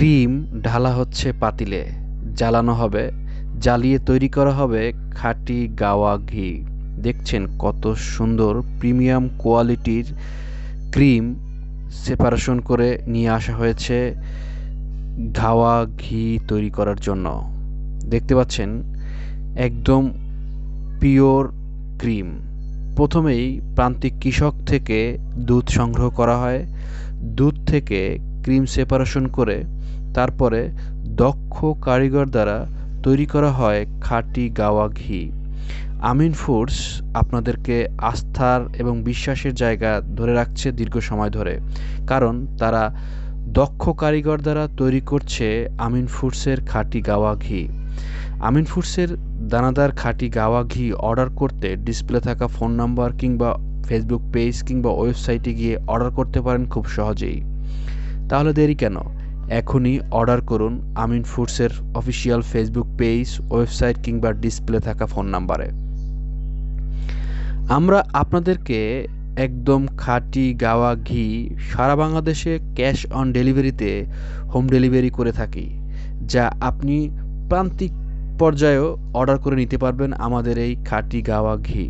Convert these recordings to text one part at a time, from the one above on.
Cream ঢালা হচ্ছে পাতিলে, জ্বালানো হবে, জ্বালিয়ে তৈরি করা হবে খাঁটি গাওয়া ঘি। দেখছেন কত সুন্দর প্রিমিয়াম কোয়ালিটির ক্রিম সেপারেশন করে নিয়ে আসা হয়েছে ঘাওয়া ঘি তৈরি করার জন্য। দেখতে পাচ্ছেন একদম পিওর ক্রিম। প্রথমেই প্রান্তিক কৃষক থেকে দুধ সংগ্রহ করা হয়। দুধ থেকে ক্রিম সেপারেশন করে তারপরে দক্ষ কারিগর দ্বারা তৈরি করা হয় খাঁটি গাওয়া ঘি। আমিন ফুডস আপনাদেরকে আস্থার এবং বিশ্বাসের জায়গা ধরে রাখছে দীর্ঘ সময় ধরে, কারণ তারা দক্ষ কারিগর দ্বারা তৈরি করছে আমিন ফুডসের খাঁটি গাওয়া ঘি। আমিন ফুডসের দানাদার খাঁটি গাওয়া ঘি অর্ডার করতে ডিসপ্লে থাকা ফোন নাম্বার কিংবা ফেসবুক পেজ কিংবা ওয়েবসাইটে গিয়ে অর্ডার করতে পারেন খুব সহজেই। তাহলে দেরি কেন? এখনই অর্ডার করুন আমিন ফুডসের অফিসিয়াল ফেসবুক পেজ, ওয়েবসাইট কিংবা ডিসপ্লে থাকা ফোন নাম্বারে। আমরা আপনাদেরকে একদম খাঁটি গাওয়া ঘি সারা বাংলাদেশে ক্যাশ অন ডেলিভারিতে হোম ডেলিভারি করে থাকি, যা আপনি প্রান্তিক পর্যায়েও অর্ডার করে নিতে পারবেন আমাদের এই খাঁটি গাওয়া ঘি।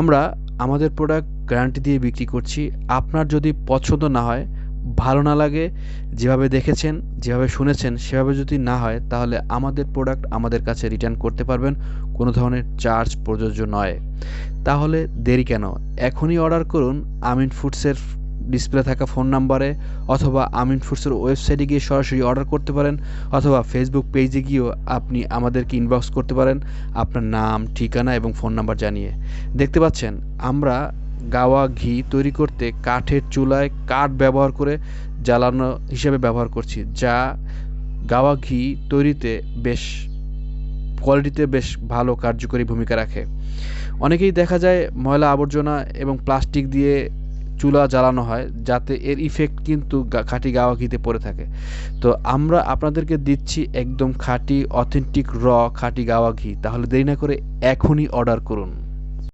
আমরা আমাদের প্রোডাক্ট গ্যারান্টি দিয়ে বিক্রি করছি। আপনার যদি পছন্দ না হয় ভালো না লাগে, যেভাবে দেখেছেন, যেভাবে শুনেছেন, সেভাবে যদি না হয়, তাহলে আমাদের প্রোডাক্ট আমাদের কাছে রিটার্ন করতে পারবেন, কোনো ধরনের চার্জ প্রযোজ্য নয়। তাহলে দেরি কেন? এখনই অর্ডার করুন আমিন ফুডসের ডিসপ্লে থাকা ফোন নাম্বারে অথবা আমিন ফুডসের ওয়েবসাইটে গিয়ে সরাসরি অর্ডার করতে পারেন, অথবা ফেসবুক পেজে গিয়েও আপনি আমাদেরকে ইনবক্স করতে পারেন, আপনার নাম, ঠিকানা এবং ফোন নাম্বার জানিয়ে। দেখতে পাচ্ছেন, আমরা গাওয়া ঘি তৈরি করতে কাঠের চুলায় কাঠ ব্যবহার করে জ্বালানো হিসেবে ব্যবহার করছি, যা গাওয়া ঘি তৈরিতে বেশ কোয়ালিটিতে বেশ ভালো কার্যকরী ভূমিকা রাখে। অনেকেই দেখা যায় ময়লা আবর্জনা এবং প্লাস্টিক দিয়ে চুলা জ্বালানো হয়, যাতে এর ইফেক্ট কিন্তু খাঁটি গাওয়া ঘিতে পড়ে থাকে। তো আমরা আপনাদেরকে দিচ্ছি একদম খাঁটি অথেন্টিক র খাঁটি গাওয়া ঘি। তাহলে দেরি না করে এখনই অর্ডার করুন।